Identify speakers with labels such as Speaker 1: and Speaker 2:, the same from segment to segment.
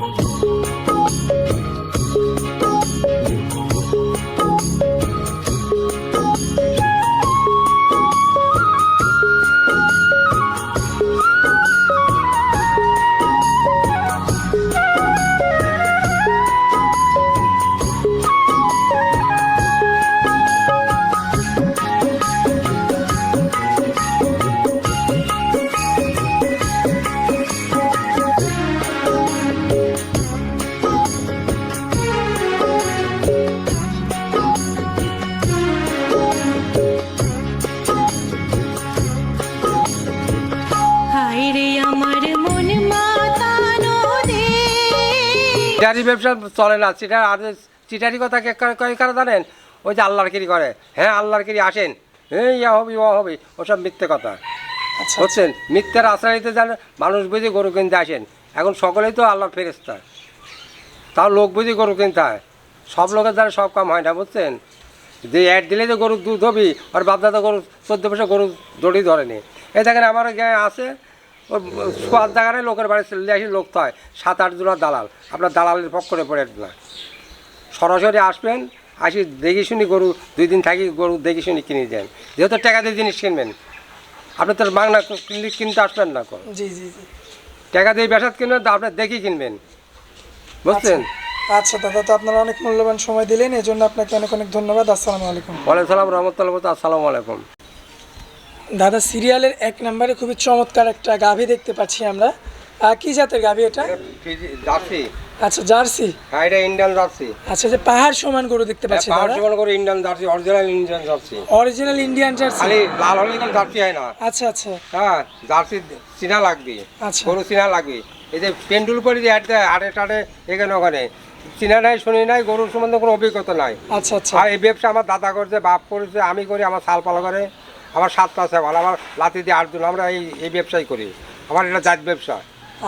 Speaker 1: হায়
Speaker 2: চিটারি ব্যবসা চলে না চিটার আর চিটারি কথা কে করে- জানেন? ওই যে আল্লাহর কিরি করে। হ্যাঁ আল্লাহর কিরি আসেন। হ্যাঁ ইয়া হবে ইয়া হবে ওসব মিথ্যে কথা।
Speaker 3: আচ্ছা
Speaker 2: বুঝছেন? মিথ্যের আশ্রয় দিতে জানে মানুষ বুঝে গরু কিনতে আসেন। এখন সকলেই তো আল্লাহর ফেরেস্তা তাও লোক বুঝে গরু কিনতে হয়। সব লোকের দ্বারা সব কাম হয় না বুঝছেন? যে অ্যাড দিলে যে গরুর দুধ হবি আর বাপদাদা গরু চোদ্দ পয়সা গরু দড়ি ধরেনি। এই দেখেন আমার গায়ে আছে ও সোয়াদ জায়গায় লোকের বাড়ি চলে আসি লোক তো হয়। সাত আট জনের দালাল। আপনার দালালের পক্ষ করে পড়ে না সরাসরি আসবেন আসি দেখি শুনি গরু দুই দিন থাকি গরু দেখি শুনি কিনে যান যেহেতু টাকা দিয়ে জিনিস কিনবেন। আপনি তো বাংলা কিনতে আসবেন না
Speaker 3: জি জি জি।
Speaker 2: টাকা দিয়ে বেসাদ কিনবেন তো আপনার দেখি কিনবেন। বুঝছেন?
Speaker 3: আচ্ছা। দাদা তো আপনারা অনেক মূল্যবান সময় দিলেন এই জন্য আপনাকে অনেক অনেক ধন্যবাদ। আসসালামু আলাইকুম।
Speaker 2: ওয়ালাইকুম সালাম রহমতুল্লাহ আসসালামু আলাইকুম।
Speaker 3: দাদা সিরিয়ালের এক নম্বরে খুবই চমৎকার একটা গাভী দেখতে পাচ্ছি আমরা। কি জাতের গাভী এটা?
Speaker 2: জার্সি।
Speaker 3: আচ্ছা জার্সি?
Speaker 2: হ্যাঁ এটা ইন্ডিয়ান জার্সি।
Speaker 3: আচ্ছা যে পাহাড় সমান গরু দেখতে পাচ্ছি
Speaker 2: পাহাড়
Speaker 3: দাদা।
Speaker 2: সমান করে Indian jersey original Indian jersey.
Speaker 3: Original Indian jersey?
Speaker 2: খালি লাল হলে কোনো জার্সি হয় না।
Speaker 3: আচ্ছা আচ্ছা।
Speaker 2: হ্যাঁ জার্সি চিনা লাগবে।
Speaker 3: আচ্ছা।
Speaker 2: গরু চিনা লাগবে। এই যে পেন্ডুল করে যে অ্যাড দেয় আড়ে এখানে ওখানে। চিনা নাই শুনি নাই গরুর সম্বন্ধে কোনো অভিজ্ঞতা নাই।
Speaker 3: আচ্ছা আচ্ছা।
Speaker 2: আর এই ব্যবসা আমার দাদা করছে বাপ করেছে আমি করি আমার সাল পালা করে। আমার সাতটা ভালো আমার লাতি দিয়ে আটজন আমরা এই এই ব্যবসাই করি। আমার এটা জাত ব্যবসা।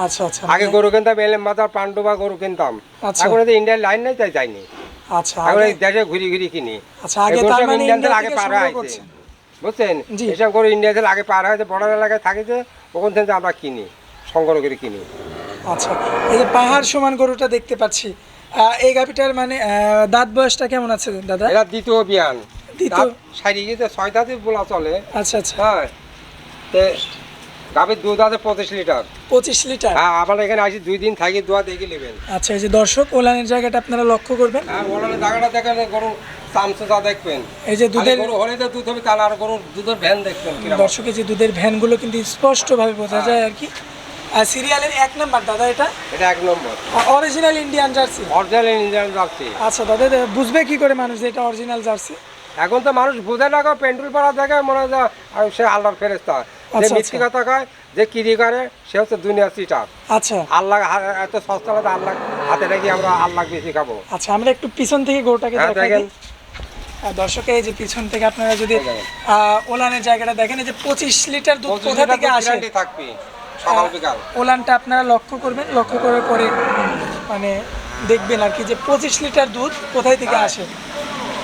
Speaker 3: আচ্ছা আচ্ছা
Speaker 2: আগে গরু কিনতাম এলেম মাথার পান্ডুবা গরু কিনতাম।
Speaker 3: আচ্ছা।
Speaker 2: এখন এই ইন্ডিয়ান লাইন নাই তাই যাইনি।
Speaker 3: আচ্ছা
Speaker 2: এখন এই দেশে ঘুরি ঘুরি কিনি।
Speaker 3: আচ্ছা, আগে তার মানে
Speaker 2: আগে
Speaker 3: থেকে
Speaker 2: পার বুঝছেন। এসব গরু ইন্ডিয়া থেকে আগে পার হয়েছে বর্ডার এলাকায় থাকিছে ওখান থেকে আমরা কিনি সংগ্রহ করে কিনি।
Speaker 3: আচ্ছা এই যে পাহাড় সমান গরুটা দেখতে পাচ্ছি। এই গাভীটার মানে দাঁত বয়সটা কেমন আছে দাদা?
Speaker 2: এটা দ্বিতীয় বিয়ান
Speaker 3: দ্বিতীয়-
Speaker 2: সারি গিয়েছে ছয় দাঁতে বলা চলে
Speaker 3: আচ্ছা আচ্ছা।
Speaker 2: হ্যাঁ গাভীর দুধ আছে পঁচিশ লিটার।
Speaker 3: পঁচিশ লিটার?
Speaker 2: হ্যাঁ আবার এখানে আসি দুই দিন থাকি দোয়া দেখে নেবেন।
Speaker 3: আচ্ছা এই যে দর্শক ওলানের জায়গাটা আপনারা লক্ষ্য করবেন।
Speaker 2: আর ওনার জায়গাটা দেখেন গরু চামচা দেখবেন।
Speaker 3: এই যে দুধের
Speaker 2: গরু হলে তো দুধ হবে তাহলে আর গরুর দুধের ভ্যান দেখবেন
Speaker 3: যে দুধের ভ্যানগুলো কিন্তু স্পষ্টভাবে বোঝা যায় আর কি। আর সিরিয়ালের এক নাম্বার দাদা এটা?
Speaker 2: এটা এক নম্বর।
Speaker 3: Original Indian jersey
Speaker 2: original Indian jersey
Speaker 3: আচ্ছা দাদা এটা বুঝবে কি করে মানুষ যে এটা অরিজিনাল জার্সি
Speaker 2: এখন তো মানুষ বুঝে না পেন্টুল পাড়া দেখে মনে হয় সে আল্লাহর ফেরেস্তা যে
Speaker 3: আচ্ছা,
Speaker 2: মিথ্যি
Speaker 3: আচ্ছা।
Speaker 2: কথা কয় যে কিরি করে সে হচ্ছে দুনিয়া চিটার
Speaker 3: আচ্ছা।
Speaker 2: আল্লাহ এত সস্তা হলে আল্লাহ হাতে রেখে আমরা আল্লাহ বেশি খাব।
Speaker 3: আচ্ছা আমরা একটু পিছন থেকে গরুটাকে
Speaker 2: হ্যাঁ, দেখেন।
Speaker 3: দর্শক এই যে পিছন থেকে আপনারা যদি ওলানের জায়গাটা দেখেন এই যে পঁচিশ লিটার দুধ কোথা থেকে আসে?
Speaker 2: থাকবে
Speaker 3: ওলানটা আপনারা লক্ষ্য করবেন লক্ষ্য করে পরে মানে দেখবেন আর কি যে পঁচিশ লিটার দুধ কোথায় থেকে
Speaker 2: হ্যাঁ।
Speaker 3: আসে?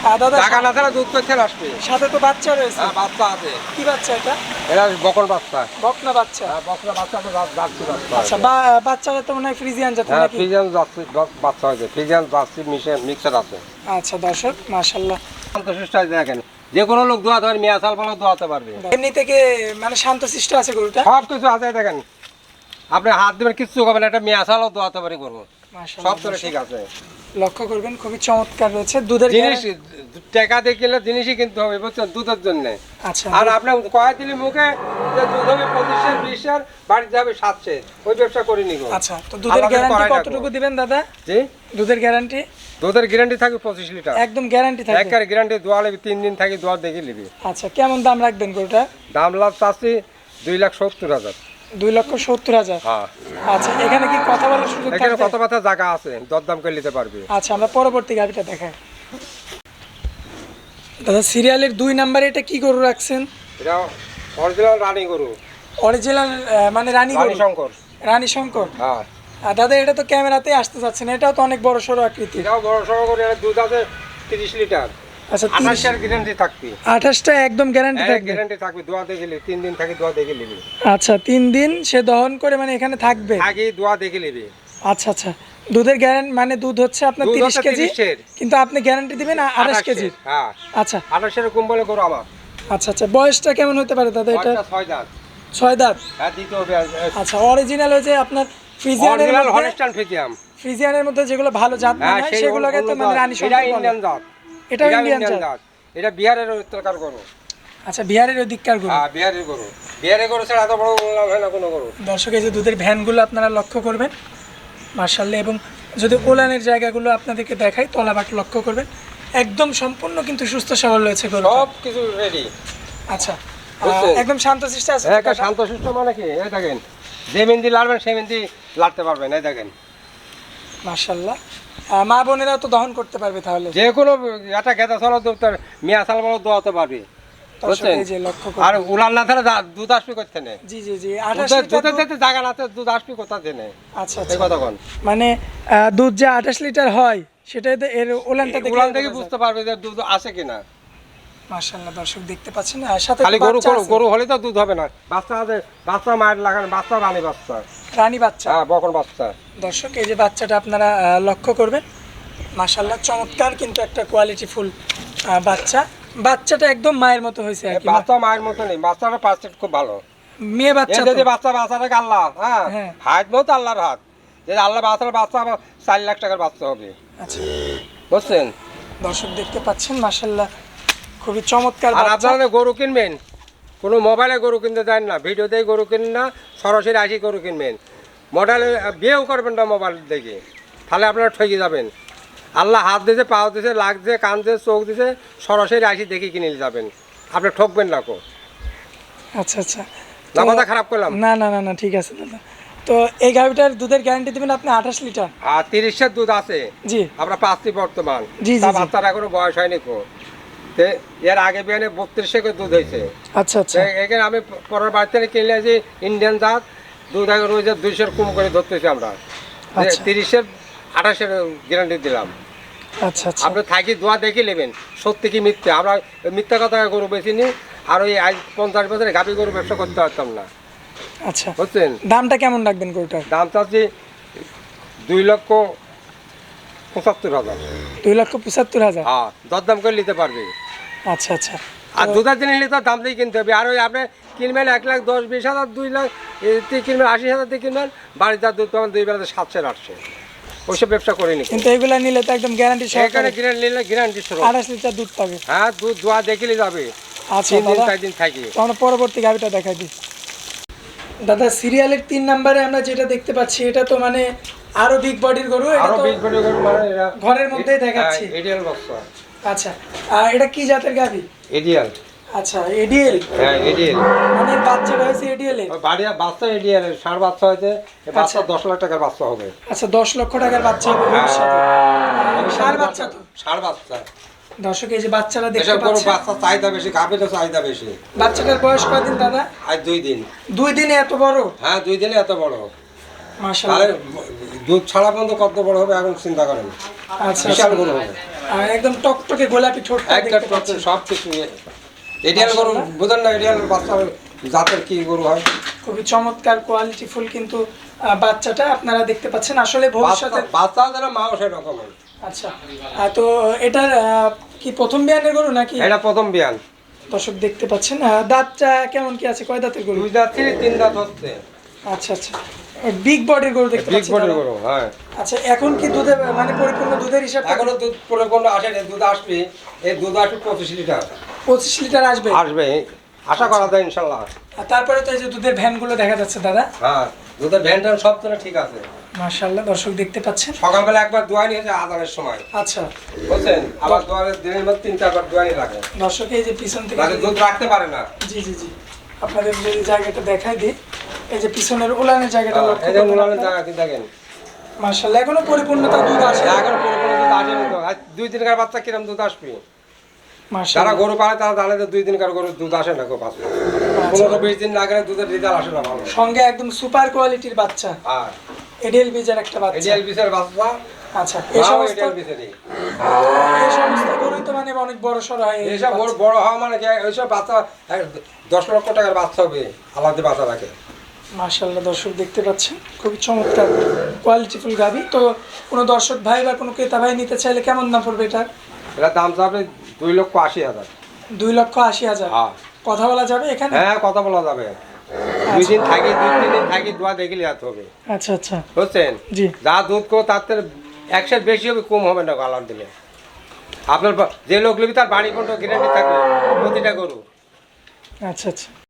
Speaker 3: দাদা
Speaker 2: টাকা না ছাড়া দুধ করতে আসবে।
Speaker 3: সাথে তো বাচ্চা রয়েছে।
Speaker 2: হ্যাঁ বাচ্চা আছে।
Speaker 3: কি বাচ্চা এটা?
Speaker 2: এরা বকন বাচ্চা।
Speaker 3: বকনা বাচ্চা।
Speaker 2: হ্যাঁ বকনা বাচ্চা তো যাচ্ছি বাচ্চা
Speaker 3: আচ্ছা তো মনে হয় ফ্রিজিয়ান জাতের নাকি?
Speaker 2: ফ্রিজিয়ান যাচ্ছি বাচ্চা হয়েছে ফ্রিজিয়ান যাচ্ছি মিশে মিক্সার আছে।
Speaker 3: আচ্ছা দর্শক মাশাল্লাহ
Speaker 2: সন্তুষ্ট দেখেন। যে কোনো লোক দোয়াতে পারবে মেয়া সাল ফলে দোয়াতে পারবে।
Speaker 3: এমনি থেকে মানে শান্তশিষ্ট আছে গরুটা?
Speaker 2: সব কিছু আছে দেখেন। আপনি হাত দিবেন কিচ্ছু হবে না। একটা মেয়া সালও দোয়াতে পারি করব। সব করে ঠিক আছে।
Speaker 3: লক্ষ্য করবেন খুবই চমৎকার রয়েছে। দুধের
Speaker 2: জিনিস
Speaker 3: গ্যারান্টি-
Speaker 2: টাকা দিয়ে কিনলে জিনিসই কিনতে হবে বুঝছেন? দুধের জন্য।
Speaker 3: আচ্ছা।
Speaker 2: আর আপনার কয়া দিলি মুখে? যে দুধ হবে পঁচিশের বিশের বাড়িতে হবে সাতশে। ওই ব্যবসা করিনি গো
Speaker 3: আচ্ছা তো দুধের গ্যারান্টি কতটুকু দিবেন দাদা?
Speaker 2: জি?
Speaker 3: দুধের গ্যারান্টি
Speaker 2: দুধের গ্যারান্টি থাকবে পঁচিশ লিটার।
Speaker 3: একদম গ্যারান্টি
Speaker 2: একের গ্যারান্টি দোয়া নেবি তিন দিন থাকি দোয়া দেখে নিবি।
Speaker 3: আচ্ছা কেমন দাম রাখবেন গরুটা
Speaker 2: দাম লাভ চাচ্ছি দুই লাখ সত্তর হাজার।
Speaker 3: দুই লক্ষ সত্তর হাজার।
Speaker 2: হ্যাঁ।
Speaker 3: আচ্ছা এখানে কি কথা বলার সুযোগ
Speaker 2: এখানে কত কথা জায়গা আছে দরদাম করে নিতে পারবে।
Speaker 3: আচ্ছা আমরা পরবর্তী গাড়িটা দেখাই। দাদা সিরিয়ালের দুই নাম্বারে এটা কি গরু রাখছেন?
Speaker 2: এটা অরিজিনাল রানী গরু।
Speaker 3: অরিজিনাল মানে রানী গরু?
Speaker 2: শঙ্কর।
Speaker 3: রানী শঙ্কর?
Speaker 2: হ্যাঁ।
Speaker 3: আর দাদা এটা তো ক্যামেরাতে আসতে যাচ্ছে না এটাও তো অনেক বড় সড়ো আকৃতি
Speaker 2: এটাও বড় সড়ো করে দুধ আছে তিরিশ লিটার।
Speaker 3: আচ্ছা
Speaker 2: গ্যারান্টি থাকবে।
Speaker 3: একদম গ্যারান্টি থাকবে?
Speaker 2: গ্যারান্টি থাকবে দোয়া দেখে নিবি তিন দিন থাকি দোয়া দেখে নিবি।
Speaker 3: আচ্ছা তিন দিন সে দহন করে মানে এখানে থাকবে?
Speaker 2: আগে দোয়া দেখে নিবি।
Speaker 3: আচ্ছা আচ্ছা। দুধের গ্যারান্টি মানে দুধ হচ্ছে আপনার
Speaker 2: দুধ
Speaker 3: তিরিশ
Speaker 2: হচ্ছে
Speaker 3: কেজি কিন্তু আপনি গ্যারান্টি দিবেন আঠাশ কেজি
Speaker 2: হ্যাঁ।
Speaker 3: আচ্ছা।
Speaker 2: কম বলে করো আমার।
Speaker 3: আচ্ছা আচ্ছা। বয়সটা কেমন হতে পারে দাদা এটা?
Speaker 2: দাঁত।
Speaker 3: দাঁত?
Speaker 2: হ্যাঁ দিতে হবে
Speaker 3: আচ্ছা অরিজিনাল যে আপনার ফ্রিজিয়ানের মধ্যে ফ্রিজিয়ানের মধ্যে যেগুলো ভালো জাত
Speaker 2: হ্যাঁ
Speaker 3: মানে সেগুলোকে তো মানে রানী
Speaker 2: ইন্ডিয়ান জাত।
Speaker 3: এটাও ইন্ডিয়ান জাত
Speaker 2: এটা বিহারের উত্তরকার গরু।
Speaker 3: আচ্ছা বিহারের ওই দিককার গরু?
Speaker 2: হ্যাঁ বিহারের গরু। বিহারের গরু ছাড়া এত বড় লাভ হয় না কোনো গরু।
Speaker 3: দর্শক এই যে দুধের ভ্যানগুলো আপনারা লক্ষ্য করবেন মার্শাল্লাহ এবং যদি ওলানের জায়গাগুলো আপনাদেরকে দেখাই তলাবাট লক্ষ্য করবেন একদম সম্পূর্ণ কিন্তু সুস্থ সবল রয়েছে গরু
Speaker 2: সব কিছু রেডি
Speaker 3: আচ্ছা একদম শান্ত শিষ্ট আছে
Speaker 2: হ্যাঁ একটা শান্ত সুস্থ মানে কি? এই দেখেন যে মেহেন্দি লাড়বেন সেই মেহেন্দি লাড়তে পারবেন এই দেখেন।
Speaker 3: মার্শাল্লাহ মা বোনেরাও তো দহন করতে পারবে তাহলে।
Speaker 2: যে কোনো একটা গেঁদা ছাড়াও তোর মিয়া ছাল বড় দোয়াতে পারবে। আর উলান না দুধ আসবি করতে নেই
Speaker 3: জি জি জি
Speaker 2: জায়গা না দুধ আসবি কোথা থেকে?
Speaker 3: আচ্ছা আচ্ছা। মানে দুধ যে আঠাশ লিটার হয় সেটাই তো এর ওলানটা
Speaker 2: উলান থেকে বুঝতে পারবে যে দুধ আসে কিনা।
Speaker 3: মার্শাল্লাহ দর্শক দেখতে পাচ্ছেন। আর সাথে
Speaker 2: খালি গরু গরু হলে তো দুধ হবে না। বাচ্চা বাচ্চা মায়ের লাগান বাচ্চা রানী বাচ্চা।
Speaker 3: রানী বাচ্চা?
Speaker 2: হ্যাঁ বকন বাচ্চা।
Speaker 3: দর্শক এই যে বাচ্চাটা আপনারা লক্ষ্য করবেন মাশাল্লাহ চমৎকার কিন্তু একটা কোয়ালিটি ফুল বাচ্চা। বাচ্চাটা একদম মায়ের মতো হয়েছে আর কি
Speaker 2: বাচ্চা মায়ের মতো নেই বাচ্চাটা পার্সেন্ট খুব ভালো।
Speaker 3: মেয়ে বাচ্চা
Speaker 2: যদি বাচ্চা বাচ্চাটাকে আল্লাহ হ্যাঁ
Speaker 3: হ্যাঁ।
Speaker 2: হাত মতো আল্লাহর হাত। যদি আল্লাহ বাচ্চার বাচ্চা আবার চার লাখ টাকার বাচ্চা হবে।
Speaker 3: আচ্ছা।
Speaker 2: বুঝছেন?
Speaker 3: দর্শক দেখতে পাচ্ছেন মাশাল্লাহ খুবই চমৎকার
Speaker 2: আর আপনারা গরু কিনবেন? কোনো মোবাইলে গরু কিনতে দেন না ভিডিওতেই গরু কিনেন না সরাসরি আসি গরু কিনবেন। মোবাইলে বিয়েও করবেন না মোবাইল দেখে। তাহলে আপনারা ঠকে যাবেন। আল্লাহ হাত দিয়েছে পাও দিয়েছে লাগ দিয়েছে কান দিয়েছে চোখ দিয়েছে সরাসরি আসি দেখে কিনে যাবেন। আপনি ঠকবেন না কো।
Speaker 3: আচ্ছা আচ্ছা।
Speaker 2: না কথা খারাপ করলাম।
Speaker 3: না না না না ঠিক আছে দাদা। তো এই গাভিটার দুধের গ্যারান্টি দিবেন আপনি আঠাশ লিটার?
Speaker 2: আর তিরিশের দুধ আছে।
Speaker 3: জি।
Speaker 2: আমরা পাচ্ছি বর্তমান।
Speaker 3: জি।
Speaker 2: বাচ্চার এখনও বয়স হয়নি কো। এর আগে বিয়ানে বত্রিশে করে দুধ হয়েছে।
Speaker 3: আচ্ছা আচ্ছা।
Speaker 2: এখানে আমি পরের বাড়ি থেকে কিনলে যে ইন্ডিয়ান জাত দুধ আগে রয়েছে দুইশোর কম করে ধরতেছি আমরা।
Speaker 3: আচ্ছা।
Speaker 2: তিরিশের আঠাশের গ্যারান্টি দিলাম।
Speaker 3: আচ্ছা আচ্ছা।
Speaker 2: আপনি থাকি দোয়া দেখে নেবেন সত্যি কি মিথ্যে? আমরা মিথ্যা কথা গরু বেশি নি আর ওই আজ পঞ্চাশ বছরে গাভি গরু ব্যবসা করতে পারতাম না।
Speaker 3: আচ্ছা।
Speaker 2: বুঝছেন?
Speaker 3: দামটা কেমন রাখবেন গরুটার?
Speaker 2: দাম চাচ্ছি দুই লক্ষ পঁচাত্তর হাজার।
Speaker 3: দুই লক্ষ পঁচাত্তর হাজার?
Speaker 2: হ্যাঁ দরদাম করে নিতে পারবে।
Speaker 3: আচ্ছা আচ্ছা।
Speaker 2: আর দুধের দিন নিলে তো দাম দিয়ে কিনতে হবে। আর ওই আপনি কিনবেন এক লাখ দশ বিশ হাজার দুই লাখ কিনবেন আশি হাজার দিয়ে কিনবেন বাড়িতে দুধ পাবেন দুই বেলাতে সাতশো আটশো। ওইসব ব্যবসা করিনি।
Speaker 3: কিন্তু এগুলা নিলে তো একদম গ্যারান্টি
Speaker 2: এখানে গ্যারান্টি নিলে গ্যারান্টি সরব
Speaker 3: আঠাশ লিটার দুধ পাবে।
Speaker 2: হ্যাঁ দুধ দোয়া দেখিলে যাবে।
Speaker 3: আচ্ছা
Speaker 2: তিন দিন চার দিন থাকি।
Speaker 3: আমরা পরবর্তী গাভিটা দেখাই দিই। দাদা সিরিয়ালের তিন নম্বরে আমরা যেটা দেখতে পাচ্ছি এটা তো মানে আরও বিগ বডির গরু
Speaker 2: আরও
Speaker 3: তো
Speaker 2: বিশ বড় গরু মানে এরা
Speaker 3: ঘরের মধ্যেই দেখাচ্ছি।
Speaker 2: এডিয়াল বক্সা
Speaker 3: আচ্ছা আর এটা কি জাতের গাভি?
Speaker 2: এডিয়াল
Speaker 3: আচ্ছা এডিএল
Speaker 2: হ্যাঁ এডিয়াল
Speaker 3: মানে বাচ্চাটা হয়েছে এডিএল এর?
Speaker 2: বাড়ি বাচ্চা এডিয়াল ষাট বাচ্চা হয়েছে বাচ্চা
Speaker 3: আচ্ছা।
Speaker 2: দশ লাখ টাকার বাচ্চা হবে।
Speaker 3: আচ্ছা দশ লক্ষ টাকার বাচ্চা হবে ভবিষ্যতে। ষাঁড় বাচ্চা তো?
Speaker 2: ষাট বাচ্চা।
Speaker 3: দর্শক এই যে বাচ্চারা দেখতে
Speaker 2: এসব গরু
Speaker 3: পাচ্ছে
Speaker 2: বাচ্চা চাহিদা বেশি গাভীরও চাহিদা বেশি।
Speaker 3: বাচ্চাটার বয়স কয়দিন দাদা?
Speaker 2: আজ দুই দিন।
Speaker 3: দুই দিনে এত বড়?
Speaker 2: হ্যাঁ দুই দিনে এত বড়। দুধ ছাড়া পর্যন্ত কত বড় হবে এখন চিন্তা করেন
Speaker 3: আচ্ছা
Speaker 2: বিশাল
Speaker 3: আচ্ছা।
Speaker 2: গরু হবে।
Speaker 3: আর একদম টকটকে গোলাপি
Speaker 2: একটা
Speaker 3: দেখতে পাচ্ছি
Speaker 2: সব কিছু এডিয়াল গরু বুঝেন না এডিয়াল বাচ্চা জাতের কি গরু হয়।
Speaker 3: খুবই চমৎকার কোয়ালিটি ফুল কিন্তু বাচ্চাটা আপনারা দেখতে পাচ্ছেন। আসলে ভবিষ্যতে
Speaker 2: বাচ্চা যেন মাও সেরকম
Speaker 3: আচ্ছা। তো এটার আহ, কি প্রথম বিয়ানের গরু নাকি?
Speaker 2: এটা প্রথম বিয়ান।
Speaker 3: দর্শক দেখতে পাচ্ছেন। দাঁতটা কেমন কি আছে? কয় দাঁতের গরু?
Speaker 2: দুই দাঁত তিন দাঁত হচ্ছে।
Speaker 3: আচ্ছা আচ্ছা। বিগ বডির গরু দেখতে
Speaker 2: বিগ বডির গরু হ্যাঁ।
Speaker 3: আচ্ছা এখন কি দুধে মানে পরিপূর্ণ দুধের হিসাব
Speaker 2: এখনও দুধ পরে কোনো আসেনি দুধ আসবে এই দুধ আসবে পঁচিশ লিটার।
Speaker 3: পঁচিশ লিটার আসবে?
Speaker 2: আসবে আশা করা যায় ইনশাল্লাহ।
Speaker 3: আর তারপরে তো এই যে দুধের ভ্যানগুলো দেখা যাচ্ছে দাদা।
Speaker 2: হ্যাঁ দুধের ভ্যান ট্যান সব তো ঠিক আছে।
Speaker 3: মাশাআল্লাহ দর্শক দেখতে পাচ্ছেন?
Speaker 2: সকালবেলা একবার দোয়া নিয়েছে আদানের সময়।
Speaker 3: আচ্ছা।
Speaker 2: বুঝছেন? আবার দোয়ারের দিনের মধ্যে তিন চারবার দোয়ানি লাগে
Speaker 3: দর্শক এই যে পিছন থেকে
Speaker 2: দুধ রাখতে পারে না।
Speaker 3: জি জি জি। আপনাদের যদি জায়গাটা দেখাই দিই। এই যে পিছনের উলানের জায়গাটা
Speaker 2: হ্যাঁ,
Speaker 3: লক্ষ্য
Speaker 2: এই যে
Speaker 3: করবেন
Speaker 2: মুলানের
Speaker 3: আপনারা।
Speaker 2: জায়গা কি দেখেন।
Speaker 3: মাশাআল্লাহ এখনও পরিপূর্ণতা দুধ আসে।
Speaker 2: এখন পুরো পুরো দুধ তো। আর দুই দিনকার বাচ্চা কিরম দুধ আসবে? যারা গরু পালে তারা যে দুই দিনকার গরু দুধ আসে না গো বাচ্চা। পনেরো বিশ দিন না গেলে দুধের রেজাল্ট আসে না ভালো।
Speaker 3: সঙ্গে একদম সুপার কোয়ালিটির বাচ্চা।
Speaker 2: হ্যাঁ
Speaker 3: এডিএল বীজের একটা বাচ্চা।
Speaker 2: এডিএল বিশের বাচ্চা?
Speaker 3: আচ্ছা এই সমস্ত এই সমস্ত গরুই তো মানে অনেক বড় সড় হয়
Speaker 2: এইসব বড় বড় হওয়া মানে কি? ওইসব বাচ্চা দশ লক্ষ টাকার বাচ্চা হবে আলাদা বাচ্চা রাখে
Speaker 3: মাশাল্লাহ দর্শক দেখতে পাচ্ছেন খুবই চমৎকার কোয়ালিটিফুল গাভি তো কোনো দর্শক ভাই বা কোনো ক্রেতা ভাই নিতে চাইলে কেমন দাম পড়বে এটা
Speaker 2: এটা দাম চাবে দুই লক্ষ আশি হাজার।
Speaker 3: দুই লক্ষ আশি হাজার?
Speaker 2: হ্যাঁ।
Speaker 3: কথা বলা যাবে এখানে?
Speaker 2: হ্যাঁ কথা বলা যাবে। দুই দিন থাকি দুই তিন দিন থাকি দোয়া দেখলে হাত হবে।
Speaker 3: আচ্ছা আচ্ছা।
Speaker 2: বুঝছেন?
Speaker 3: জি।
Speaker 2: যা দুধ করো তার থেকে একশের বেশি হবে কম হবে না গালার দিলে। আপনার যে লোক নেবে তার বাড়ি পর্যন্ত গ্যারান্টি থাকবে প্রতিটা গরু।
Speaker 3: আচ্ছা আচ্ছা।